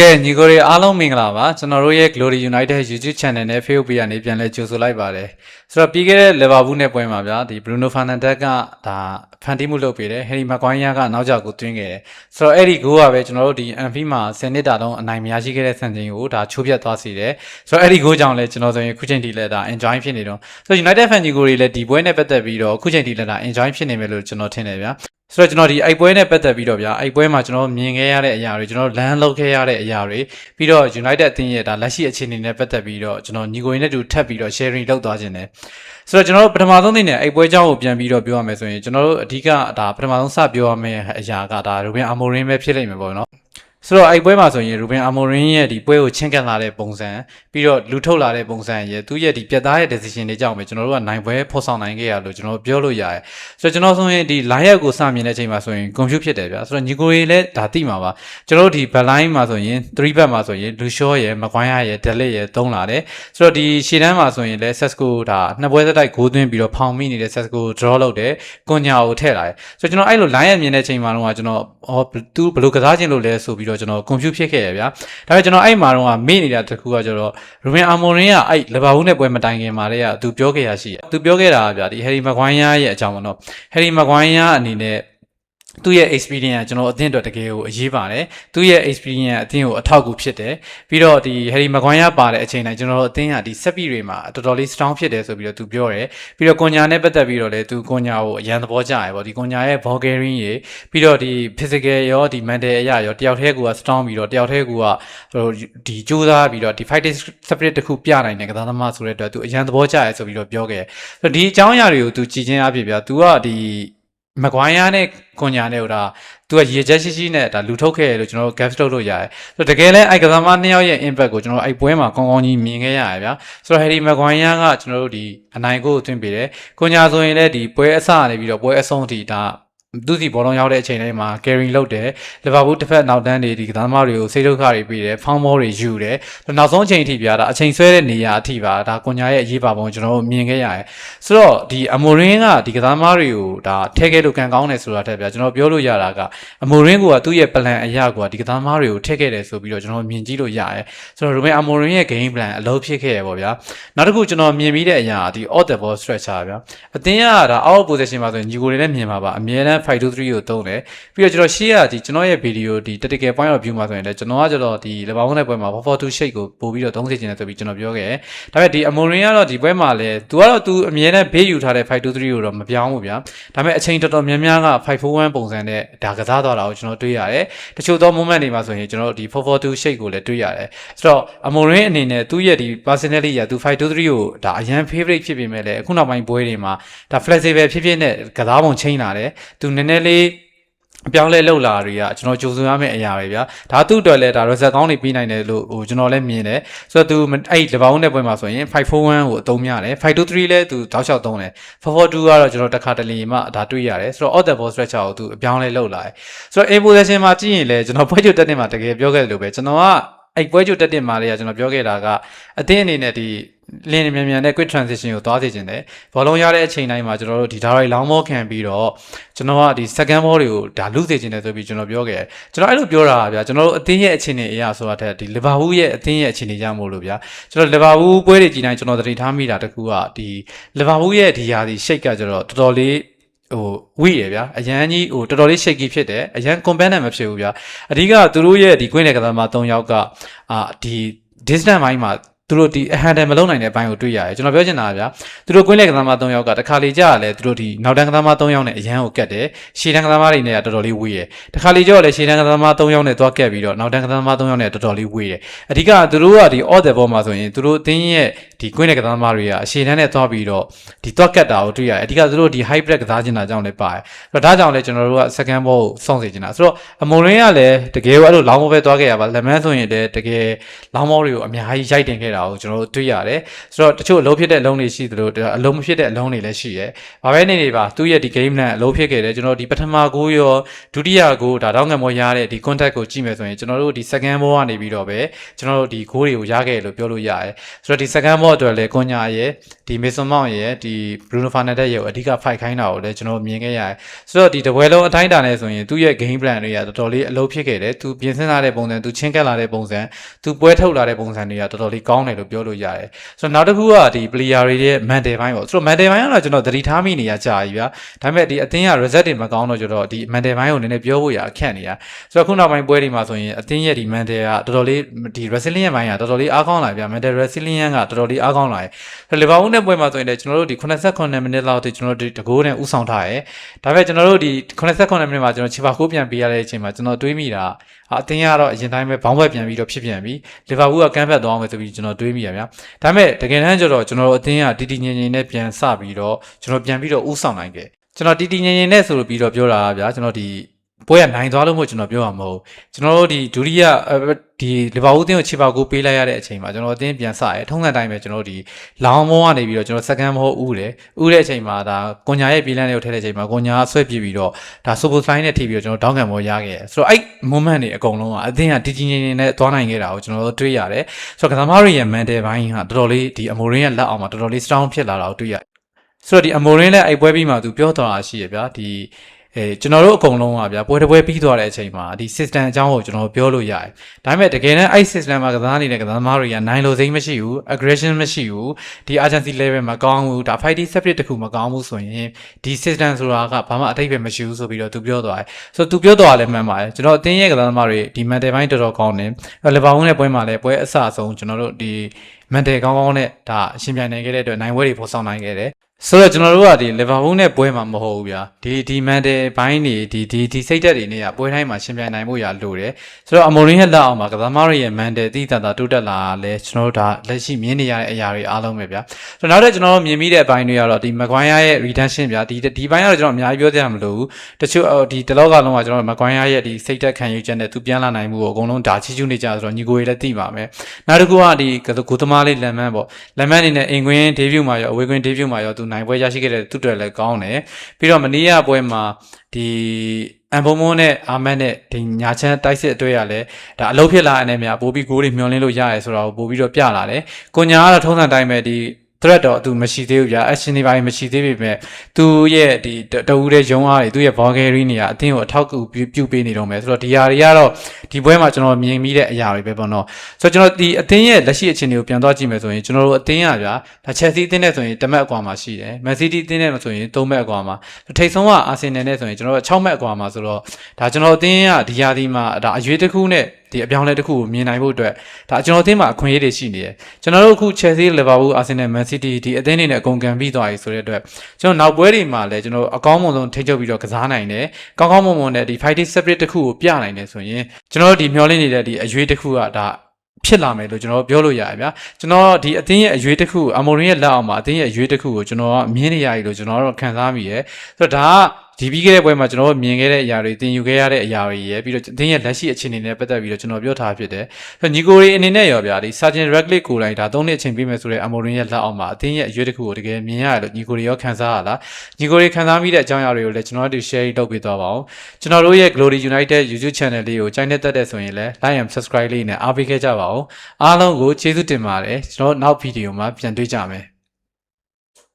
ကဲညီကိုတွေအားလုံးမင်္ဂလာပါကျွန်တော်တို့ရဲ့ Glory United YouTube Channel နဲ့ Facebook Page ကနေပြန်လဲကြိုဆိုလိုက်ပါတယ်ဆိုတော့ပြီးခဲ့တဲ့ Liverpool နဲ့ပွဲမှာဗျာဒီ Bruno Fernandes ကဒါဖန်တီးမှုလုပ်ပေးတယ် Harry Maguire ကနောက်ကျကိုသွင်းခဲ့တယ်ဆိုတော့အဲ့ဒီ goal ကပဲကျွန်တော်တို့ဒီ Anfield မှာ10နှစ်တာလုံးအနိုင်မရရှိခဲ့တဲ့စံချိန်ကိုဒါချိုးပြတ်သွားစေတယ်ဆိုတော့အဲ့ဒီ goal ကြောင့်လဲကျွန်တော်ဆိုရင်ခုချိန်ထိလဲဒါ enjoy ဖြစ်နေတော့ဆိုတော့ United fan ကြီးကိုတွေလည်းဒီပွဲနဲ့ပတ်သက်ပြီးတော့ခုချိန်ထိလဲဒါ enjoy ဖြစ်နေမယ်လို့ကျွန်တော်ထင်တယ်ဗျာ ဆိုတော့ကျွန်တော်ဒီအိုက်ပွဲနဲ့ပတ်သက်ပြီးတော့ဗျာအိုက်ပွဲမှာကျွန်တော်မြင်ခဲ့ရတဲ့အရာတွေကျွန်တော်လမ်းလောက်ခဲ့ရတဲ့အရာတွေပြီးတော့ United အသင်းရဲ့ဒါလက်ရှိအခြေအနေနဲ့ပတ်သက်ပြီးတော့ကျွန်တော်ညီကိုရင်းနဲ့တူထပ်ပြီးတော့ sharing လုပ်သွားခြင်းတယ်ဆိုတော့ကျွန်တော်တို့ပထမဆုံးအနေနဲ့အိုက်ပွဲအကြောင်းကိုပြန်ပြီးတော့ပြောရမယ်ဆိုရင်ကျွန်တော်တို့အဓိကဒါပထမဆုံးစပြောရမယ့်အရာကဒါ Ruben Amorim ပဲဖြစ်လိမ့်မယ်ပေါ့နော် ဆိုတော့အဲ့ပွဲမှာဆိုရင် Ruben Amorim ရဲ့ဒီပွဲကိုချင်းကပ်လာတဲ့ပုံစံပြီးတော့လူထုတ်လာတဲ့ပုံစံရဲ့သူရဲ့ဒီပြတ်သားတဲ့ decision တွေကြောင့်ပဲကျွန်တော်တို့ကနိုင်ပွဲဖော်ဆောင်နိုင်ခဲ့ရလို့ကျွန်တော်ပြောလို့ရတယ်ဆိုတော့ကျွန်တော်ဆိုရင်ဒီ line up ကိုစမြင်တဲ့အချိန်မှာဆိုရင် confuse ဖြစ်တယ်ဗျာဆိုတော့ညီကိုတွေလည်းဒါသိမှာပါကျွန်တော်တို့ဒီ back line မှာဆိုရင်3 back မှာဆိုရင် Lucio ရယ် Maguire ရယ် Delete ရယ်သုံးလာတယ်ဆိုတော့ဒီရှေ့တန်းမှာဆိုရင်လည်း Sesco ဒါနှစ်ပွဲသက်တိုက်ဂိုးသွင်းပြီးတော့ဖောင်မိနေတဲ့ Sesco draw လုပ်တယ်ကွန်ညာကိုထည့်လာတယ်ဆိုတော့ကျွန်တော်အဲ့လို line up မြင်တဲ့အချိန်မှာတော့ကျွန်တော်ဟောသူဘယ်လိုကစားခြင်းလို့လဲဆိုပြီးတော့ကျွန်တော် confuse ဖြစ်ခဲ့ရဗျာဒါပေမဲ့ကျွန်တော်အဲ့မှာတော့မေ့နေတာတစ်ခုကကျတော့ Ruben Amorim ကအဲ့လီဗာပူးနဲ့ပွဲမတိုင်ခင်မှာတည်းကသူပြောခဲ့ရရှိတယ်သူပြောခဲ့တာကဗျာဒီ Harry Maguire ရဲ့အကြောင်းပေါ့နော် Harry Maguire အနေနဲ့ သူ့ရဲ့ experience ကကျွန်တော်အသင်းအတွက်တကယ်ကိုအရေးပါတယ်သူ့ရဲ့ experience အသင်းကိုအထောက်အကူဖြစ်တယ်ပြီးတော့ဒီ Harry Maguire ပါတဲ့အချိန်တိုင်းကျွန်တော်တို့အသင်းကဒီ set piece တွေမှာတော်တော်လေး strong ဖြစ်တယ်ဆိုပြီးတော့သူပြောတယ်ပြီးတော့ကွန်ညာနဲ့ပတ်သက်ပြီးတော့လည်းသူကွန်ညာကိုအရန်သဘောကျရပေါ့ဒီကွန်ညာရဲ့ ball carrying တွေပြီးတော့ဒီ physical ရောဒီ mental အရာရောတယောက်တည်းက strong ပြီးတော့တယောက်တည်းကဟိုဒီကြိုးစားပြီးတော့ဒီ fighting spirit တစ်ခုပြနိုင်တဲ့ကစားသမားဆိုတဲ့အတွက်သူအရန်သဘောကျရဆိုပြီးတော့ပြောခဲ့တယ်ဒီအကြောင်းအရာတွေကိုသူကြည်ချင်းအဖြစ်ဗျာသူကဒီ မကွိုင်းယားနဲ့ကွန်ညာနဲ့ဟိုဒါသူကရေချက်ရှိရှိနဲ့ဒါလူထုတ်ခဲ့ရလို့ကျွန်တော်တို့ gas ထုတ်လို့ရတယ်ဆိုတော့တကယ်လဲအဲ့ကစားမနှစ်ယောက်ရဲ့ impact ကိုကျွန်တော်တို့အဲ့ပွဲမှာကောင်းကောင်းကြီးမြင်ခဲ့ရတယ်ဗျာဆိုတော့ Harry Maguire ကကျွန်တော်တို့ဒီအနိုင်ကိုသွင်းပေးတယ်ကွန်ညာဆိုရင်လည်းဒီပွဲအစကနေပြီးတော့ပွဲအဆုံးထိဒါ သူစီဘောလုံးရောက်တဲ့အချိန်တိုင်းမှာ carry လုပ်တယ်လီဗာပူးတစ်ဖက်နောက်တန်းတွေဒီကစားသမားတွေကိုစိတ်ဒုက္ခတွေပေးတယ်ဖောင်းမောတွေယူတယ်နောက်ဆုံးအချိန်အထိပြတာအချိန်ဆွဲတဲ့နေရာအထိပါဒါကွန်ညာရဲ့အရေးပါပုံကျွန်တော်တို့မြင်ခဲ့ရတယ်ဆိုတော့ဒီအမိုရင်းကဒီကစားသမားတွေကိုဒါထဲခဲ့လို့ကန်ကောင်းတယ်ဆိုတာထက်ပြကျွန်တော်ပြောလို့ရတာကအမိုရင်းကသူ့ရဲ့ plan အရာကဒီကစားသမားတွေကိုထည့်ခဲ့တယ်ဆိုပြီးတော့ကျွန်တော်မြင်ကြည့်လို့ရတယ်ဆိုတော့ Ruben Amorim ရဲ့ game plan အလုပ်ဖြစ်ခဲ့ရပေါ့ဗျာနောက်တစ်ခုကျွန်တော်မြင်ပြီးတဲ့အရာဒီ off the ball structure ဗျာအတင်းကဒါ out position မှာဆိုရင်ညီကိုတွေလည်းမြင်ပါပါအမြဲတမ်5 2 3ကိုသုံးတယ်ပြီးတော့ကျွန်တော်ရှေ့ကဒီကျွန်တော်ရဲ့ဗီဒီယိုဒီ tactical point of view မှာဆိုရင်လည်းကျွန်တော်ကကျတော့ဒီလေဘောင်းနဲ့ပွဲမှာ442 shake ကိုပို့ပြီးတော့သုံးစေချင်တယ်ဆိုပြီးကျွန်တော်ပြောခဲ့တယ်ဒါပေမဲ့ဒီ Amorim ကတော့ဒီပွဲမှာလည်း तू ကတော့ तू အမြဲတမ်းဘေးယူထားတဲ့523ကိုတော့မပြောင်းဘူးဗျာဒါပေမဲ့အချိန်တော်တော်များများက541ပုံစံနဲ့ဒါကစားသွားတာကိုကျွန်တော်တွေ့ရတယ်တချို့သော moment တွေမှာဆိုရင်ကျွန်တော်ဒီ442 shake ကိုလည်းတွေ့ရတယ်ဆိုတော့ Amorim အနေနဲ့သူ့ရဲ့ဒီ personality ရာ तू 523ကိုဒါအရန် favorite ဖြစ်ပေမဲ့လည်းအခုနောက်ပိုင်းပွဲတွေမှာဒါ flexible ဖြစ်ဖြစ်နဲ့ကစားပုံချိန်လာတယ် तू သူနည်းနည်းလေးအပြောင်းလဲလောက်လာတွေကကျွန်တော်ကြိုဆိုရမယ့်အရာပဲဗျာဒါသူ့အတွက်လည်းဒါ result ကောင်းနေပြီးနိုင်တယ်လို့ဟိုကျွန်တော်လည်းမြင်တယ်ဆိုတော့သူအဲ့ဒီလပောင်းတဲ့ပွဲမှာဆိုရင်541ကိုအသုံးများတယ်523လည်းသူတောက်လျှောက်သုံးတယ်442ကတော့ကျွန်တော်တစ်ခါတလေမှဒါတွေ့ရတယ်ဆိုတော့ odd ball stretcher ကိုသူအပြောင်းလဲလောက်လာတယ်ဆိုတော့ in possession မှာကြည့်ရင်လည်းကျွန်တော်ပွဲချုပ်တက်တဲ့မှာတကယ်ပြောခဲ့တယ်လို့ပဲကျွန်တော်ကအဲ့ပွဲချုပ်တက်တဲ့မှာလည်းကျွန်တော်ပြောခဲ့တာကအသင်းအနေနဲ့ဒီ လင်းမြန်မြန်နဲ့ quick transition ကိုသွားစေချင်တယ်ဘောလုံးရတဲ့အချိန်တိုင်းမှာကျွန်တော်တို့ဒီ direct long ball ခံပြီးတော့ကျွန်တော်ကဒီ second ball တွေကိုဒါလူစေချင်တယ်ဆိုပြီးကျွန်တော်ပြောခဲ့တယ်ကျွန်တော်အဲ့လိုပြောတာဗျာကျွန်တော်တို့အသင်းရဲ့အခြေအနေအရာဆိုတာတဲ့ဒီ Liverpool ရဲ့အသင်းရဲ့အခြေအနေရမို့လို့ဗျာကျွန်တော် Liverpool ပွဲတွေကြည့်တိုင်းကျွန်တော်သတိထားမိတာတခုကဒီ Liverpool ရဲ့ဒီဟာဒီ shake ကကျွန်တော်တော်တော်လေးဟိုဝိရယ်ဗျာအရန်ကြီးဟိုတော်တော်လေး shaky ဖြစ်တယ်အရန် competitive မဖြစ်ဘူးဗျာအဓိကသူတို့ရဲ့ဒီ queen တဲ့ကစားသမား၃ယောက်ကအာဒီ distance ဘိုင်းမှာ သူတို့ဒီအဟန်တယ်မလုံနိုင်တဲ့အပိုင်းကိုတွေ့ရတယ်ကျွန်တော်ပြောချင်တာကဗျာသူတို့ကွင်းလက်ကစားသမား၃ယောက်ကတခါလေကြာလဲသူတို့ဒီနောက်တန်းကစားသမား၃ယောက်နဲ့အရန်ကိုကတ်တယ်ရှေ့တန်းကစားသမားတွေနဲ့ကတော်တော်လေးဝေးရယ်တခါလေကြောလဲရှေ့တန်းကစားသမား၃ယောက်နဲ့သွားကတ်ပြီးတော့နောက်တန်းကစားသမား၃ယောက်နဲ့တော်တော်လေးဝေးရယ်အဓိကသူတို့ကဒီ odd the ball မှာဆိုရင်သူတို့အသင်းရဲ့ဒီကွင်းလက်ကစားသမားတွေကအရှေ့တန်းနဲ့သွားပြီးတော့ဒီသွားကတ်တာကိုတွေ့ရတယ်အဓိကသူတို့ဒီ high break ကစားချင်တာကြောင့်လည်းပါတယ်အဲ့တော့ဒါကြောင့်လည်းကျွန်တော်တို့က second ball ကိုစောင့်စေချင်တာဆိုတော့အမွန်ရင်းကလည်းတကယ်ကိုအဲ့လိုလောင်းဘောပဲသွားခဲ့ရပါလက်မန်းဆိုရင်လည်းတကယ်လောင်းဘောတွေကိုအများကြီးရိုက်တင်ခဲ့တာတာကိုကျွန်တော်တို့တွေ့ရတယ်ဆိုတော့တချို့အလုံးဖြစ်တဲ့အလုံးတွေရှိသလိုအလုံးမဖြစ်တဲ့အလုံးတွေလည်းရှိတယ်ဘာပဲနေနေပါသူ့ရဲ့ဒီ game plan အလုံးဖြစ်ခဲ့တယ်ကျွန်တော်တို့ဒီပထမကိုရောဒုတိယကိုဒါတော့ငမောရတဲ့ဒီ contact ကိုကြည့်မယ်ဆိုရင်ကျွန်တော်တို့ဒီ second ball ကနေပြီးတော့ပဲကျွန်တော်တို့ဒီဂိုးတွေကိုရခဲ့လို့ပြောလို့ရတယ်ဆိုတော့ဒီ second ball အတွက်လည်းကွန်ညာရဲ့ဒီ Mason Mount ရဲ့ဒီ Bruno Fernandes ရဲ့အဓိက fight ခိုင်းတာကိုလည်းကျွန်တော်မြင်ခဲ့ရတယ်ဆိုတော့ဒီတပွဲလုံးအတိုင်းအတာနဲ့ဆိုရင်သူ့ရဲ့ game plan တွေကတော်တော်လေးအလုပ်ဖြစ်ခဲ့တယ်သူပြင်ဆင်လာတဲ့ပုံစံသူချင်းကက်လာတဲ့ပုံစံသူပွဲထုတ်လာတဲ့ပုံစံတွေကတော်တော်လေးကောင်းတယ်လို့ပြောလို့ရတယ်ဆိုတော့နောက်တစ်ခုကဒီ player တွေရဲ့ mental ဘိုင်းပေါ့ဆိုတော့ mental ဘိုင်းကတော့ကျွန်တော်သတိထားမိနေရကြာပြီဗျာဒါပေမဲ့ဒီအသင်းက result တွေမကောင်းတော့ကျတော့ဒီ mental ဘိုင်းကိုနည်းနည်းပြောဖို့ရအခက်နေရဆိုတော့ခုနောက်ပိုင်းပွဲတွေမှာဆိုရင်အသင်းရဲ့ဒီ mental ကတော်တော်လေးဒီ resilient ဘိုင်းကတော်တော်လေးအားကောင်းလာဗျာ mental resilient ကတော်တော်လေးအားကောင်းလာတယ်ဆိုတော့လီဗာပူးနဲ့ပွဲမှာဆိုရင်လည်းကျွန်တော်တို့ဒီ89မိနစ်လောက်ထိကျွန်တော်တို့ဒီတကိုးနဲ့ဥဆောင်ထားရဲဒါပေမဲ့ကျွန်တော်တို့ဒီ89မိနစ်မှာကျွန်တော်ချီပါကိုပြန်ပေးရတဲ့အချိန်မှာကျွန်တော်တွေးမိတာအသင်းကတော့အရင်တိုင်းပဲဘောင်းဘက်ပြန်ပြီးတော့ဖြစ်ပြန်ပြီလီဗာပူးကကမ်းဖက်သွားအောင်ဆိုပြီးကျွန်တော်တွေးမိရဗျာဒါပေမဲ့တကယ်တမ်းကျတော့ကျွန်တော်တို့အသင်းကတီတီငင်ငင်နဲ့ပြန်စပြီးတော့ကျွန်တော်ပြန်ပြီးတော့ဥဆောင်နိုင်ခဲ့ကျွန်တော်တီတီငင်ငင်နဲ့ဆိုပြီးတော့ပြောတာဗျာကျွန်တော်ဒီ ပွဲကနိုင်သွားလို့မို့ကျွန်တော်ပြောရမှာမဟုတ်ကျွန်တော်တို့ဒီဒုတိယဒီလီဗာပူးအသင်းကိုခြေပေါက်ကိုပေးလိုက်ရတဲ့အချိန်မှာကျွန်တော်အသင်းပြန်ဆရဲထုံးစံတိုင်းပဲကျွန်တော်တို့ဒီလောင်မောကနေပြီးတော့ကျွန်တော်စကန်မောဥတယ်ဥတဲ့အချိန်မှာဒါကွန်ညာရဲ့ပြေးလန်းတွေကိုထည့်တဲ့အချိန်မှာကွန်ညာဆွဲပြပြီးတော့ဒါဆိုပိုဆိုင်နဲ့ထိပြီးတော့ကျွန်တော်တောင်းခံမောရခဲ့ဆိုတော့အဲ့ moment တွေအကုန်လုံးကအသင်းကတည်တည်ငြိမ်ငြိမ်နဲ့သွားနိုင်ခဲ့တာကိုကျွန်တော်တို့တွေ့ရတယ်ဆိုတော့ကစားမတွေရဲ့ mental ဘိုင်းကတော်တော်လေးဒီအမိုရင်းရဲ့လက်အောက်မှာတော်တော်လေး strong ဖြစ်လာတာကိုတွေ့ရတယ်ဆိုတော့ဒီအမိုရင်းလည်းအဲ့ပွဲပြီးမှသူပြောတော်တာရှိရဗျာဒီ အဲကျွန်တော်တို့အကုန်လုံးကဗျာပွဲတစ်ပွဲပြီးသွားတဲ့အချိန်မှာဒီ system အကြောင်းကိုကျွန်တော်ပြောလို့ရတယ်။ဒါပေမဲ့တကယ်တမ်းအဲ့ system မှာကစားနေတဲ့ကစားသမားတွေကနိုင်လို့စိမ့်မရှိဘူး aggression မရှိဘူးဒီ agency level မှာကောင်းဘူးဒါ fighting spirit တခုမကောင်းဘူးဆိုရင်ဒီ system ဆိုတာကဘာမှအတိတ်ပဲမရှိဘူးဆိုပြီးတော့သူပြောသွားတယ်။ဆိုတော့သူပြောသွားတယ်မှန်ပါတယ်ကျွန်တော်အတင်းရဲ့ကစားသမားတွေဒီ mental ဘိုင်းတော်တော်ကောင်းတယ်။လီဗာပူးနဲ့ပွဲမှာလည်းပွဲအဆအဆုံးကျွန်တော်တို့ဒီ mental ကောင်းကောင်းနဲ့ဒါအရှင်ပြိုင်နိုင်ခဲ့တဲ့အတွက်နိုင်ပွဲတွေပေါ်ဆောင်နိုင်ခဲ့တယ် ဆိုတော့ကျွန်တော်တို့ကဒီလီဗာပူးနဲ့ပွဲမှာမဟုတ်ဘူးဗျာဒီဒီမန်တယ်ဘိုင်းနေဒီဒီဒီစိတ်သက်တွေနဲ့ကပွဲတိုင်းမှာရှင်ပြိုင်နိုင်ဖို့ရလိုတယ်ဆိုတော့အမိုရင်းရဲ့လက်အောက်မှာကစားမတွေရဲ့မန်တယ်တိတတာတိုးတက်လာလဲကျွန်တော်တို့ဒါလက်ရှိမြင်နေရတဲ့အရာတွေအားလုံးပဲဗျာဆိုတော့နောက်ထပ်ကျွန်တော်တို့မြင်မိတဲ့ဘိုင်းတွေကတော့ဒီမကွိုင်းယာရဲ့ redemption ဗျာဒီဒီဘိုင်းကတော့ကျွန်တော်အများကြီးပြောကြရမလို့တချို့ဒီတလောကလုံးကကျွန်တော်မကွိုင်းယာရဲ့ဒီစိတ်သက်ခံယူချက်နဲ့သူပြန်လာနိုင်မှုကိုအကုန်လုံးဒါချီးကျူးနေကြဆိုတော့ညီကိုတွေလည်းသိပါမယ်နောက်တစ်ခုကဒီကိုသမားလေးလမ်မန်ပေါ့လမ်မန်အနေနဲ့အင်ကွင်းဒေးဗျူးမှာရောအဝေးကွင်းဒေးဗျူးမှာရောသူနိုင်ပွဲရရှိခဲ့တဲ့သူ့အတွက်လည်းကောင်းတယ်ပြီးတော့မနီးရပွဲမှာဒီအန်ဘုံမွန်းနဲ့အာမတ်နဲ့ဒီညာချမ်းတိုက်စစ်အတွေ့ရလဲဒါအလုပ်ဖြစ်လာတဲ့နေရာပို့ပြီးဂိုးတွေမျောလင်းလို့ရရဲဆိုတော့ပို့ပြီးတော့ပြလာတယ်ကိုညာကတော့ထုံးစံတိုင်းပဲဒီ threat တော့သူမရှိသေးဘူးဗျာ action တွေပိုင်းမရှိသေးပေမဲ့သူရဲ့ဒီတအူးတဲ့ရုံးအားတွေသူရဲ့ vocabulary တွေကအသင်းကိုအထောက်အကူပြုပေးနေတော့မယ်ဆိုတော့ဒီဟာတွေကတော့ဒီပွဲမှာကျွန်တော်မြင်မိတဲ့အရာတွေပဲပေါ့နော်ဆိုတော့ကျွန်တော်ဒီအသင်းရဲ့လက်ရှိအခြေအနေကိုပြန်သွားကြည့်မယ်ဆိုရင်ကျွန်တော်တို့အသင်းရဗျာဒါ Chelsea အသင်းနဲ့ဆိုရင်1မှတ်အကွာမှာရှိတယ် Man City အသင်းနဲ့ဆိုရင်3မှတ်အကွာမှာထိတ်ဆုံးက Arsenal နဲ့ဆိုရင်ကျွန်တော်တို့6မှတ်အကွာမှာဆိုတော့ဒါကျွန်တော်အသင်းရဒီယာဒီမှာဒါအရွေးတစ်ခုနဲ့ဒီအပြောင်းလဲတစ်ခုကိုမြင်နိုင်ဖို့အတွက်ဒါကျွန်တော်အသင်းမှာအခွင့်အရေးတွေရှိနေတယ်ကျွန်တော်တို့အခု Chelsea Liverpool Arsenal Man City ဒီအသင်းတွေနဲ့အကုန်ကန်ပြီးသွားပြီဆိုတဲ့အတွက်ကျွန်တော်နောက်ပွဲတွေမှာလည်းကျွန်တော်အကောင်းဆုံးထိန်းချုပ်ပြီးတော့ကစားနိုင်တယ်ကောင်းကောင်းမွန်မွန်နဲ့ဒီ fighting spirit တစ်ခုကိုပြနိုင်တယ်ဆိုရင်ကျွန်တော်တို့ဒီမျောလင့်နေတဲ့ဒီအရွေးတစ်ခုကဒါဖြစ်လာမယ်လို့ကျွန်တော်ပြောလို့ရတယ်ဗျာကျွန်တော်ဒီအသင်းရဲ့အရွေးတစ်ခုအမိုရင်ရဲ့လက်အောက်မှာအသင်းရဲ့အရွေးတစ်ခုကိုကျွန်တော်ကမြင်နေရပြီလို့ကျွန်တော်တို့ခံစားမိရဲဆိုတော့ဒါက ဒီပြီးခဲ့တဲ့ပွဲမှာကျွန်တော်တို့မြင်ခဲ့တဲ့အရာတွေသင်ယူခဲ့ရတဲ့အရာတွေရယ်ပြီးတော့အသင်းရဲ့လက်ရှိအခြေအနေနဲ့ပတ်သက်ပြီးတော့ကျွန်တော်ပြောထားဖြစ်တယ်။ဆိုညီကိုရီအနေနဲ့ရောဗျာဒီ Sergeant Radcliffe ကိုယ်တိုင်ဒါ၃နှစ်အချိန်ပေးမယ်ဆိုတဲ့အမိုရင်ရဲ့လက်အောက်မှာအသင်းရဲ့အရွေးတစ်ခုကိုတကယ်မြင်ရတယ်လို့ညီကိုရီရောခံစားရလား။ညီကိုရီခံစားမိတဲ့အကြောင်းအရာတွေကိုလည်းကျွန်တော်တို့ share လုပ်ပေးသွားပါအောင်။ကျွန်တော်တို့ရဲ့ Glory United YouTube channel လေးကိုကြိုက်နေတဲ့ဆိုရင်လည်း like and subscribe လေးနဲ့အားပေးခဲ့ကြပါဦး။အားလုံးကိုကျေးဇူးတင်ပါတယ်။ကျွန်တော်နောက်ဗီဒီယိုမှာပြန်တွေ့ကြမယ်။